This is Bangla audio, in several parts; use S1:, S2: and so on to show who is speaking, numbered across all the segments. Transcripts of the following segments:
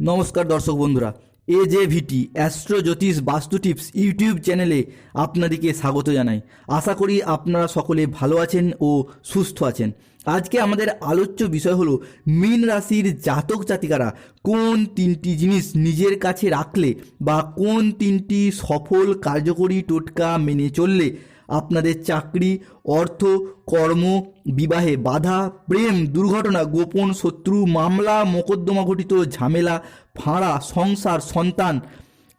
S1: নমস্কার দর্শক বন্ধুরা এ জে ভিটি অ্যাস্ট্রো জ্যোতিষ বাস্তু টিপস ইউটিউব চ্যানেলে আপনাদেরকে স্বাগত জানাই। আশা করি আপনারা সকলে ভালো আছেন ও সুস্থ আছেন। আজকে আমাদের আলোচ্য বিষয় হলো, মীন রাশির জাতক জাতিকারা কোন তিনটি জিনিস নিজের কাছে রাখলে বা কোন তিনটি সফল কার্যকরী টোটকা মেনে চললে আপনাদের চাকরি, অর্থ, কর্ম, বিবাহে বাধা, প্রেম, দুর্ঘটনা, গোপন শত্রু, মামলা, মোকদ্দমা ঘটিত ঝামেলা, ফাঁড়া, সংসার, সন্তান,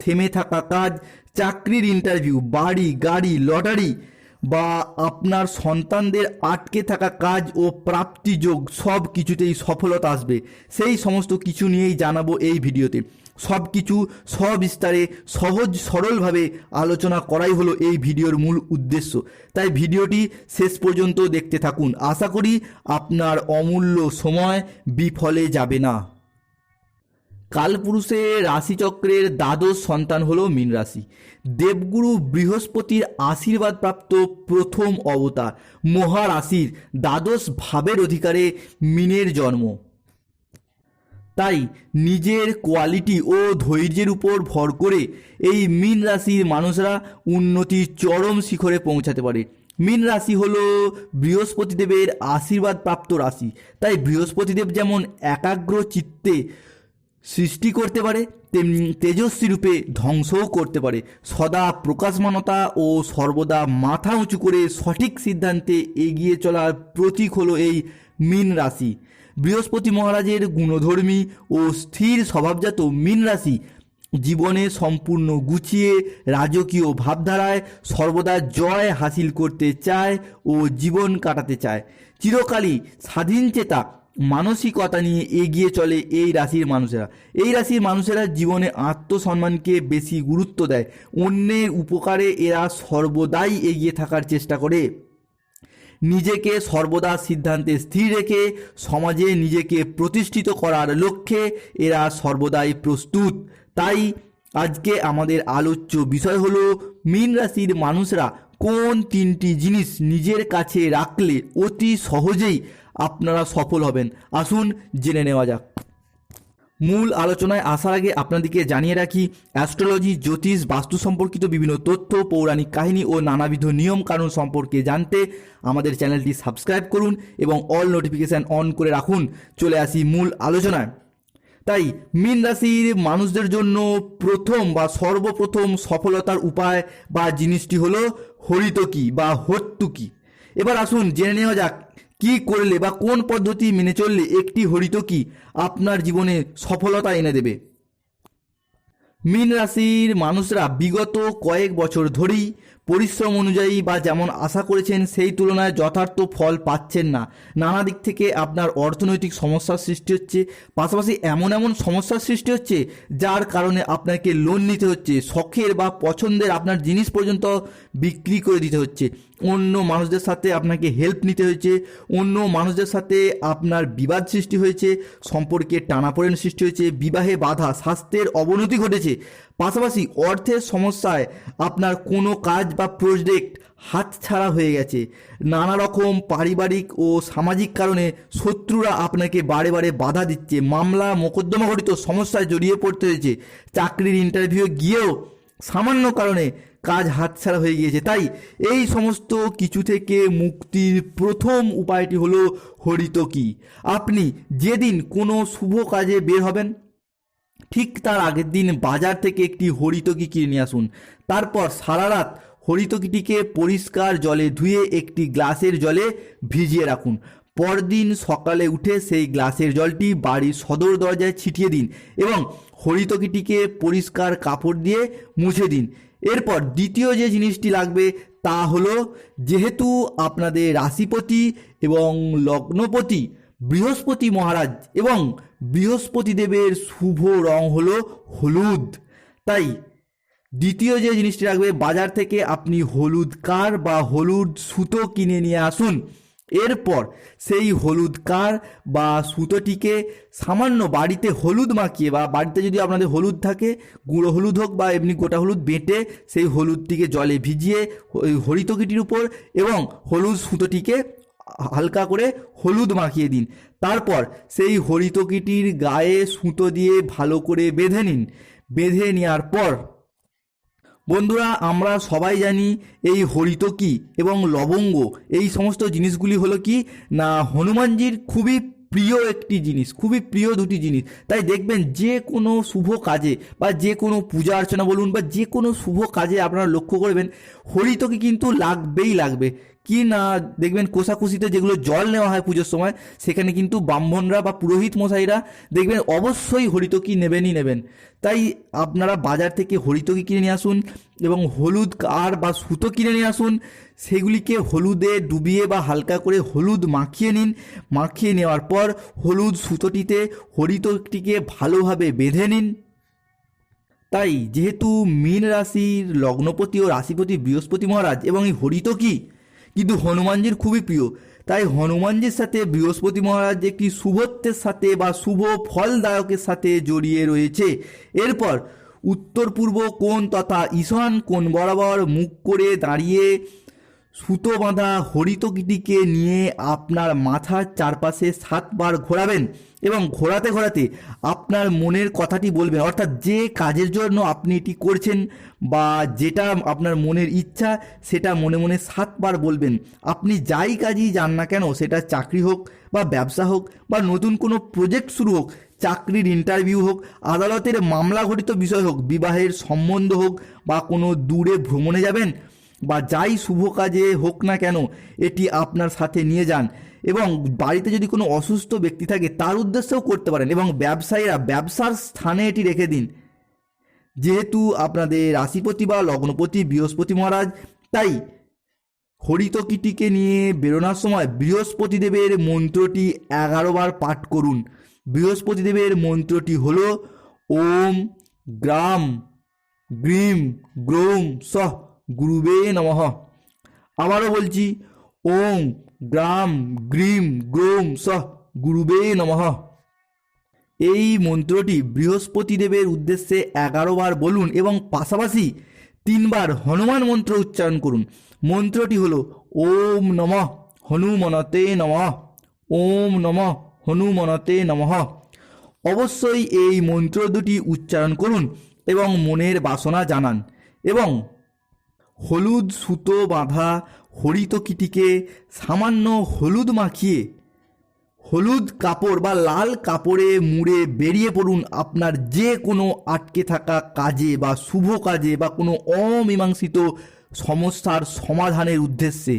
S1: থেমে থাকা কাজ, চাকরির ইন্টারভিউ বাড়ি, গাড়ি, লটারি বা আপনার সন্তানদের আটকে থাকা কাজ ও প্রাপ্তিযোগ সব কিছুতেই সফলতা আসবে। সেই সমস্ত কিছু নিয়েই জানাব এই ভিডিওতে। সব কিছু সবিস্তারে, সহজ, সরলভাবে আলোচনা করাই হলো এই ভিডিওর মূল উদ্দেশ্য। তাই ভিডিওটি শেষ পর্যন্ত দেখতে থাকুন। আশা করি আপনার অমূল্য সময় বিফলে যাবে না। কালপুরুষের রাশিচক্রের দ্বাদশ সন্তান হলো মীন রাশি। দেবগুরু বৃহস্পতির আশীর্বাদপ্রাপ্ত প্রথম অবতার, মহারাশির দ্বাদশ ভাবের অধিকারে মিনের জন্ম। তাই নিজের কোয়ালিটি ও ধৈর্যের উপর ভর করে এই মীন রাশির মানুষরা উন্নতির চরম শিখরে পৌঁছাতে পারে। মীন রাশি হল বৃহস্পতিদেবের আশীর্বাদ প্রাপ্ত রাশি। তাই বৃহস্পতিদেব যেমন একাগ্র চিত্তে সৃষ্টি করতে পারে তেজস্বী রূপে ধ্বংসও করতে পারে। সদা প্রকাশমানতা ও সর্বদা মাথা উঁচু করে সঠিক সিদ্ধান্তে এগিয়ে চলার প্রতীক হলো এই মীন রাশি। বৃহস্পতি মহারাজের গুণধর্মী ও স্থির স্বভাবজাত মীন রাশি জীবনে সম্পূর্ণ গুছিয়ে রাজকীয় ভাবধারায় সর্বদা জয় হাসিল করতে চায় ও জীবন কাটাতে চায়। চিরকালই স্বাধীন চেতা মানসিকতা নিয়ে এগিয়ে চলে এই রাশির মানুষেরা। এই রাশির মানুষেরা জীবনে আত্মসম্মানকে বেশি গুরুত্ব দেয়। অন্যের উপকারে এরা সর্বদাই এগিয়ে থাকার চেষ্টা করে। নিজেকে সর্বদা সিদ্ধান্তে স্থির রেখে সমাজে নিজেকে প্রতিষ্ঠিত করার লক্ষ্যে এরা সর্বদাই প্রস্তুত। তাই আজকে আমাদের আলোচ্য বিষয় হলো, মীন রাশির মানুষরা কোন তিনটি জিনিস নিজের কাছে রাখলে অতি সহজেই আপনারা সফল হবেন। আসুন জেনে নেওয়া যাক। মূল আলোচনায় আসার আগে আপনাদেরকে জানিয়ে রাখি, অ্যাস্ট্রোলজি, জ্যোতিষ, বাস্তু সম্পর্কিত বিভিন্ন তথ্য, পৌরাণিক কাহিনী ও নানাবিধ নিয়ম কানুন সম্পর্কে জানতে আমাদের চ্যানেলটি সাবস্ক্রাইব করুন এবং অল নোটিফিকেশান অন করে রাখুন। চলে আসি মূল আলোচনায়। তাই, মীন রাশির মানুষদের জন্য প্রথম বা সর্বপ্রথম সফলতার উপায় বা জিনিসটি হলো হরিতকি বা হর্তুকি এবার আসুন জেনে নেওয়া যাক কি করলে বা কোন পদ্ধতি মেনে চললে একটি হরিত কি? আপনার জীবনে সফলতা এনে দেবে। মীন রাশির মানুষরা বিগত কয়েক বছর ধরেই পরিশ্রম অনুযায়ী বা যেমন আশা করেছেন সেই তুলনায় যথার্থ ফল পাচ্ছেন না। নানা দিক থেকে আপনার অর্থনৈতিক সমস্যার সৃষ্টি হচ্ছে, পাশাপাশি এমন এমন সমস্যার সৃষ্টি হচ্ছে যার কারণে আপনাকে লোন নিতে হচ্ছে, শখের বা পছন্দের আপনার জিনিস পর্যন্ত বিক্রি করে দিতে হচ্ছে। অন্য মানুষদের সাথে আপনাকে হেল্প নিতে হয়েছে, অন্য মানুষদের সাথে আপনার বিবাদ সৃষ্টি হয়েছে, সম্পর্কে টানাপোড়েন সৃষ্টি হয়েছে, বিবাহে বাধা, স্বাস্থ্যের অবনতি ঘটেছে। পাশাপাশি অর্থের সমস্যায় আপনার কোনো কাজ বা প্রজেক্ট হাতছাড়া হয়ে গেছে। নানা রকম পারিবারিক ও সামাজিক কারণে শত্রুরা আপনাকে বারে বারে বাধা দিচ্ছে। মামলা, মোকদ্দমা ঘটিত সমস্যায় জড়িয়ে পড়তে হয়েছে। চাকরির ইন্টারভিউ গিয়েও সামান্য কারণে কাজ হাতছাড়া হয়ে গিয়েছে। তাই এই সমস্ত কিছু থেকে মুক্তির প্রথম উপায়টি হলো হরিতকি আপনি যেদিন কোনো শুভ কাজে বের হবেন, ঠিক তার আগের দিন বাজার থেকে একটি হরিতকি কিনে নিয়ে আসুন। তারপর সারা রাত হরিতকিটিকে পরিষ্কার জলে ধুয়ে একটি গ্লাসের জলে ভিজিয়ে রাখুন। পরদিন সকালে উঠে সেই গ্লাসের জলটি বাড়ির সদর দরজায় ছিটিয়ে দিন এবং হরিতকিটিকে পরিষ্কার কাপড় দিয়ে মুছে দিন। এরপর দ্বিতীয় যে জিনিসটি লাগবে তা হলো, যেহেতু আপনাদের রাশিপতি এবং লগ্নপতি বৃহস্পতি মহারাজ এবং বৃহস্পতি দেবের শুভ রং হলো হলুদ। তাই দ্বিতীয় যে জিনিসটি রাখবে, বাজার থেকে আপনি হলুদ কার বা হলুদ সুতো কিনে নিয়ে আসুন। এরপর সেই হলুদ কার বা সুতোটিকে সামান্য বাড়িতে হলুদ মাখিয়ে বা বাড়িতে যদি আপনাদের হলুদ থাকে, গুঁড়ো হলুদ হোক বা এমনি গোটা হলুদ বেটে সেই হলুদটিকে জলে ভিজিয়ে ওই হরিতকিটির উপর এবং হলুদ সুতোটিকে হালকা করে হলুদ মাখিয়ে দিন। তারপর সেই হরিতকিটির গায়ে সুতো দিয়ে ভালো করে বেঁধে নিন। বেঁধে নেওয়ার পর বন্ধুরা, আমরা সবাই জানি এই হরিতকি এবং লবঙ্গ, এই সমস্ত জিনিসগুলি হলো কি? না, হনুমানজির খুবই প্রিয় একটি জিনিস, খুবই প্রিয় দুটি জিনিস। তাই দেখবেন যে কোনো শুভ কাজে বা যে কোনো পূজা অর্চনা বলুন বা যে কোনো শুভ কাজে আপনারা লক্ষ্য করবেন, হরিতকি কিন্তু লাগবেই লাগবে। কি না দেখবেন কোষাকুষিতে যেগুলো জল নেওয়া হয় পুজোর সময়, সেখানে কিন্তু ব্রাহ্মণরা বা পুরোহিত মশাইরা দেখবেন অবশ্যই হরিতকি নেবেনই নেবেন। তাই আপনারা বাজার থেকে হরিতকি কিনে নিয়ে আসুন এবং হলুদ কার বা সুতো কিনে নিয়ে আসুন, সেগুলিকে হলুদে ডুবিয়ে বা হালকা করে হলুদ মাখিয়ে নিন। মাখিয়ে নেওয়ার পর হলুদ সুতোটিতে হরিতকিটিকে ভালোভাবে বেঁধে নিন। তাই যেহেতু মীন রাশির লগ্নপতি ও রাশিপতি বৃহস্পতি মহারাজ এবং এই হরিতকি কিন্তু হনুমানজির খুবই প্রিয়। তাই হনুমানজির সাথে বৃহস্পতি মহারাজ একটি শুভত্বের সাথে বা শুভ ফলদায়কের সাথে জড়িয়ে রয়েছে। এরপর উত্তর পূর্ব কোণ তথা ঈশান কোণ বরাবর মুখ করে দাঁড়িয়ে সুতো বাঁধা হরিতকিটিকে নিয়ে আপনার মাথার চারপাশে সাতবার ঘোরাবেন এবং ঘোরাতে ঘোরাতে আপনার মনের কথাটি বলবেন। অর্থাৎ যে কাজের জন্য আপনি এটি করছেন বা যেটা আপনার মনের ইচ্ছা, সেটা মনে মনে সাতবার বলবেন। আপনি যাই কাজই যান না কেন, সেটা চাকরি হোক বা ব্যবসা হোক বা নতুন কোনো প্রজেক্ট শুরু হোক, চাকরির ইন্টারভিউ হোক, আদালতের মামলা ঘটিত বিষয় হোক, বিবাহের সম্বন্ধ হোক বা কোনো দূরে ভ্রমণে যাবেন বা যাই শুভ কাজে হোক না কেন, এটি আপনার সাথে নিয়ে যান এবং বাড়িতে যদি কোনো অসুস্থ ব্যক্তি থাকে, তার উদ্দেশ্যেও করতে পারেন এবং ব্যবসায়ীরা ব্যবসার স্থানে এটি রেখে দিন। যেহেতু আপনাদের রাশিপতি বা লগ্নপতি বৃহস্পতি মহারাজ, তাই হরিতকিটিকে নিয়ে বেরোনোর সময় বৃহস্পতিদেবের মন্ত্রটি এগারো বার পাঠ করুন। বৃহস্পতিদেবের মন্ত্রটি হল, ওম, গ্রাম, গ্রিম, গ্রোম, সহ। গুরুবে নমঃ। আবারও বলছি ওম গ্রাম গ্রীম গ্রৌম সহ গুরুবে নমঃ। এই মন্ত্রটি বৃহস্পতি দেবের উদ্দেশ্যে এগারো বার বলুন এবং পাশাপাশি তিনবার হনুমান মন্ত্র উচ্চারণ করুন। মন্ত্রটি হলো, ওম নমঃ হনুমনতে নমঃ। ওম নমঃ হনুমনতে নমঃ। অবশ্যই এই মন্ত্র দুটি উচ্চারণ করুন এবং মনের বাসনা জানান এবং হলুদ সুতো বাঁধা হরিতকিটিকে সামান্য হলুদ মাখিয়ে, হলুদ কাপড় বা লাল কাপড়ে মুড়ে বেরিয়ে পড়ুন আপনার যে কোনো আটকে থাকা কাজে বা শুভ কাজে বা কোনো অমীমাংসিত সমস্যার সমাধানের উদ্দেশ্যে।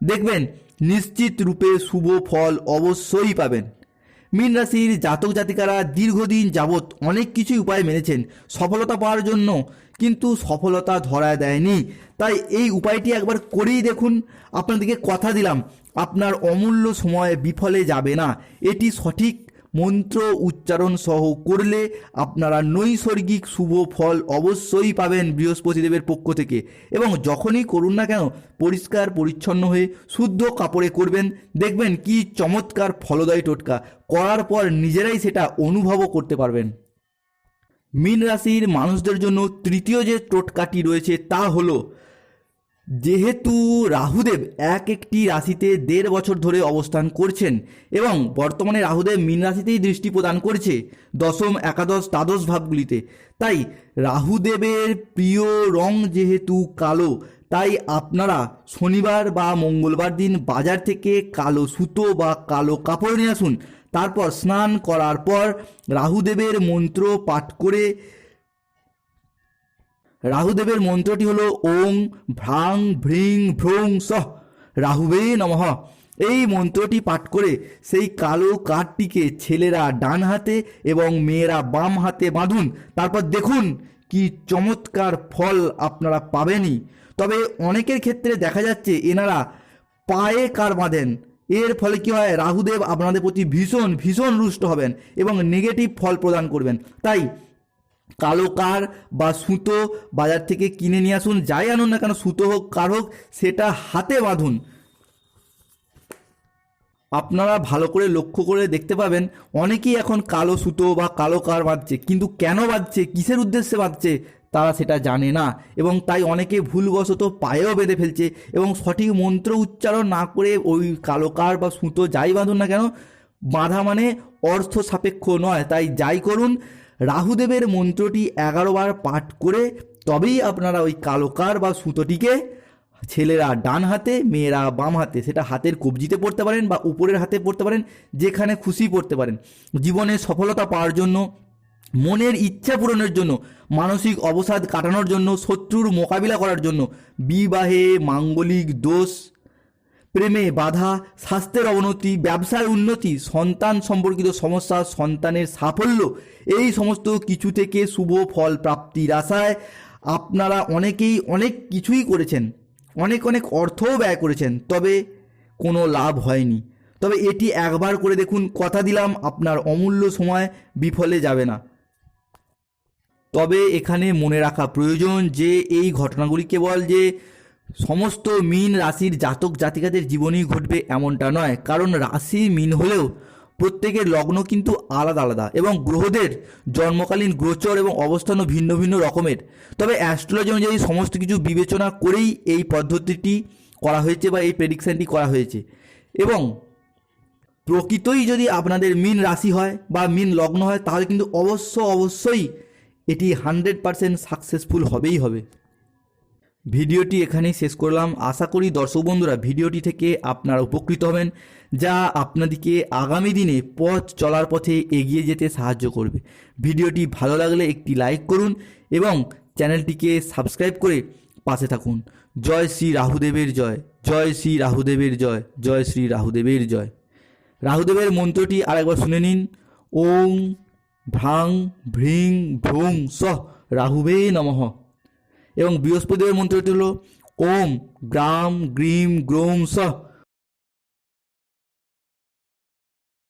S1: দেখবেন, নিশ্চিত রূপে শুভ ফল অবশ্যই পাবেন। মীন রাশির জাতক জাতিকারা দীর্ঘদিন যাবৎ অনেক কিছুই উপায় মেনেছেন সফলতা পাওয়ার জন্য, কিন্তু সফলতা ধরা দেয়নি। তাই এই উপায়টি একবার করেই দেখুন। আপনাদেরকে কথা দিলাম, আপনার অমূল্য সময় বিফলে যাবে না। এটি সঠিক মন্ত্র উচ্চারণ সহ করলে আপনারা নৈসর্গিক শুভ ফল অবশ্যই পাবেন বৃহস্পতিদেবের পক্ষ থেকে। এবং যখনই করুন না কেন, পরিষ্কার, পরিচ্ছন্ন হয়ে শুদ্ধ কাপড়ে করবেন। দেখবেন কি চমৎকার ফলদায়ী টোটকা। করার পর নিজেরাই সেটা অনুভবও করতে পারবেন। মীন রাশির মানুষদের জন্য তৃতীয় যে টোটকাটি রয়েছে তা হলো যেহেতু রাহুদেব এক একটি রাশিতে দেড় বছর ধরে অবস্থান করছেন এবং বর্তমানে রাহুদেব মীন রাশিতেই দৃষ্টি প্রদান করছে দশম, একাদশ, দ্বাদশ ভাবগুলিতে। তাই রাহুদেবের প্রিয় রং যেহেতু কালো, তাই আপনারা শনিবার বা মঙ্গলবার দিন বাজার থেকে কালো সুতো বা কালো কাপড় নিয়ে আসুন। তারপর স্নান করার পর রাহুদেবের মন্ত্র পাঠ করে রাহুদেবের মন্ত্রটি হলো ওং ভ্রাং ভ্রিং ভ্রং সহ। রাহুবে নমঃ। এই মন্ত্রটি পাঠ করে সেই কালো কাঠটিকে ছেলেরা ডান হাতে এবং মেয়েরা বাম হাতে বাঁধুন। তারপর দেখুন কি চমৎকার ফল আপনারা পাবেনই। তবে অনেকের ক্ষেত্রে দেখা যাচ্ছে এনারা পায়ে কার বাঁধেন। এর ফলে কী হয়? রাহুদেব আপনাদের প্রতি ভীষণ ভীষণ রুষ্ট হবেন এবং নেগেটিভ ফল প্রদান করবেন। তাই কালো কার বা সুতো বাজার থেকে কিনে নিয়ে আসুন, যাই আনুন না কেন, সুতো হোক, কার হোক, সেটা হাতে বাঁধুন। আপনারা ভালো করে লক্ষ্য করে দেখতে পাবেন, অনেকেই এখন কালো সুতো বা কালো কার বাঁধছে, কিন্তু কেন বাঁধছে, কিসের উদ্দেশ্যে বাঁধছে, তারা সেটা জানে না। এবং তাই অনেকে ভুলবশত পায়েও বেঁধে ফেলছে, এবং সঠিক মন্ত্র উচ্চারণ না করে ওই কালো কার বা সুতো যাই বাঁধুন না কেন, বাঁধা মানে অর্থ সাপেক্ষ নয়। তাই যাই করুন রাহুদেবের মন্ত্রটি এগারো বার পাঠ করে তবেই আপনারা ওই কালোকার বা সুতোটিকে ছেলেরা ডান হাতে, মেয়েরা বাম হাতে, সেটা হাতের কবজিতে পড়তে পারেন বা উপরের হাতে পড়তে পারেন, যেখানে খুশি পড়তে পারেন। জীবনে সফলতা পাওয়ার জন্য, মনের ইচ্ছা পূরণের জন্য, মানসিক অবসাদ কাটানোর জন্য, শত্রুর মোকাবিলা করার জন্য, বিবাহে মাঙ্গলিক দোষ প্রেমে বাধা, স্বাস্থ্যের অবনতি, ব্যবসার উন্নতি, সন্তান সম্পর্কিত সমস্যা, সন্তানের সাফল্য, এই সমস্ত কিছু থেকে শুভ ফল প্রাপ্তির আশায় আপনারা অনেকেই অনেক কিছুই করেছেন। অনেক অনেক অর্থও ব্যয় করেছেন, তবে কোনো লাভ হয়নি। তবে এটি একবার করে দেখুন, কথা দিলাম, আপনার অমূল্য সময় বিফলে যাবে না। তবে এখানে মনে রাখা প্রয়োজন যে, এই ঘটনাগুলি কেবল যে সমস্ত মিন রাশির জাতক জাতিকাদের জীবনেই ঘটবে এমনটা নয়। কারণ রাশি মিন হলেও প্রত্যেকের লগ্ন কিন্তু আলাদা আলাদা এবং গ্রহদের জন্মকালীন গোচর এবং অবস্থানও ভিন্ন ভিন্ন রকমের। তবে অ্যাস্ট্রোলজি অনুযায়ী সমস্ত কিছু বিবেচনা করেই এই পদ্ধতিটি করা হয়েছে বা এই প্রেডিকশানটি করা হয়েছে। এবং প্রকৃতই যদি আপনাদের মিন রাশি হয় বা মিন লগ্ন হয়, তাহলে কিন্তু অবশ্য অবশ্যই এটি হান্ড্রেড পারসেন্ট সাকসেসফুল হবেই হবে। ভিডিওটি এখানেই শেষ করলাম। আশা করি দর্শক বন্ধুরা ভিডিওটি থেকে আপনারা উপকৃত হবেন, যা আপনাদেরকে আগামী দিনে পথ চলার পথে এগিয়ে যেতে সাহায্য করবে। ভিডিওটি ভালো লাগলে একটি লাইক করুন এবং চ্যানেলটিকে সাবস্ক্রাইব করে পাশে থাকুন। জয় শ্রী রাহুদেবের জয় জয় শ্রী রাহুদেবের জয় জয় শ্রী রাহুদেবের জয়। রাহুদেবের মন্ত্রটি আরেকবার শুনে নিন। ওং ভ্রাং ভ্রিং ভ্রুং সহ রাহুবে নমঃ। এবং বৃহস্পতিদেবের মন্ত্রটি হল ওম গ্রাম গ্রীম গ্রোম সহ